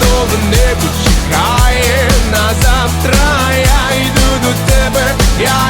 Смарагдове не чекає на завтра. Я йду до тебе, я